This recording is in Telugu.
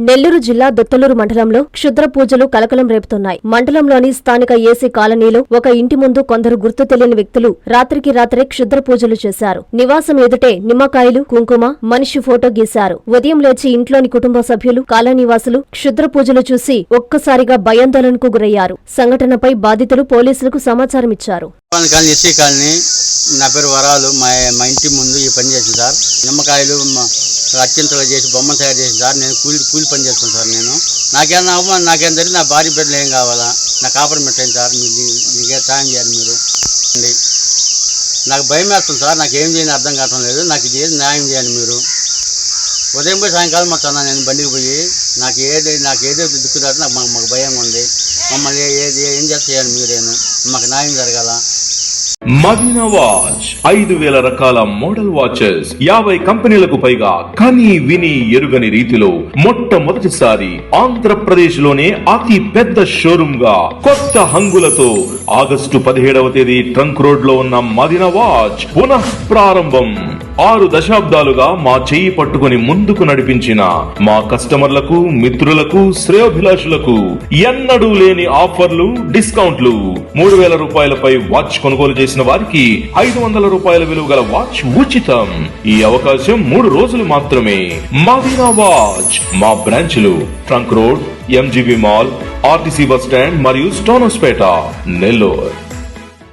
నెల్లూరు జిల్లా దొత్తలూరు మండలంలో క్షుద్ర పూజలు కలకలం రేపుతున్నాయి. మండలంలోని స్థానిక ఏసీ కాలనీలో ఒక ఇంటి ముందు కొందరు గుర్తు తెలియని వ్యక్తులు రాత్రికి రాత్రే క్షుద్ర పూజలు చేశారు. నివాసం ఎదుటే నిమ్మకాయలు కుంకుమ మనిషి ఫోటో గీశారు. ఉదయం లేచి ఇంట్లోని కుటుంబ సభ్యులు కాలనీవాసులు క్షుద్ర పూజలు చూసి ఒక్కసారిగా భయాందోళనకు గురయ్యారు. సంఘటనపై బాధితులు పోలీసులకు సమాచారం ఇచ్చారు. నా పేరు వరాలు. మా మా ఇంటి ముందు ఈ పని చేసింది సార్. నిమ్మకాయలు మా- అత్యంతగా చేసి బొమ్మలు తయారు చేసిన సార్ నేను కూలి కూలి పని చేస్తాను సార్ నేను. నాకేమన్నా అవమానం నాకేం జరిగింది నా భార్య బిడ్డలు ఏం కావాలా? నా కాపురం పెట్టండి సార్ మీరు దీ- దీనికి సాయం చేయాలి మీరు. అండి. నాకు భయం వేస్తుంది సార్ నాకు ఏం చేయని అర్థం కావటం లేదు నాకు ఇది న్యాయం చేయండి మీరు. ఉదయం పోయి సాయంకాలం మొత్తం నేను బండికి పోయి నాకు ఏది నాకు ఏదో దిక్కు దాటి నాకు మాకు మాకు భయంగా ఉంది. మమ్మల్ని ఏది ఏం చేస్తాయని మీరేను మాకు న్యాయం జరగాల? మదీనా వాచ్. ఐదు వేల రకాల మోడల్ వాచెస్. యాభై కంపెనీలకు పైగా కని విని ఎరుగని రీతిలో మొట్టమొదటిసారి ఆంధ్రప్రదేశ్లోనే అతి పెద్ద షోరూమ్గా కొత్త హంగులతో ఆగస్టు పదిహేడవ తేదీ ట్రంక్ రోడ్లో ఉన్న మదీనా వాచ్ పునః ప్రారంభం. ఆరు దశాబ్దాలుగా మా చెయ్యి పట్టుకుని ముందుకు నడిపించిన మా కస్టమర్లకు మిత్రులకు శ్రేయోభిలాషులకు ఎన్నడూ లేని ఆఫర్లు డిస్కౌంట్లు. మూడు వేల రూపాయలపై వాచ్ కొనుగోలు చేసిన వారికి ఐదు వందల రూపాయల విలువ గల వాచ్ ఉచితం. ఈ అవకాశం మూడు రోజులు మాత్రమే. మదీనా వాచ్ మా బ్రాంచ్లు trunk road MGB mall RTC bus stand మరియు స్టోనస్పేట నెల్లూరు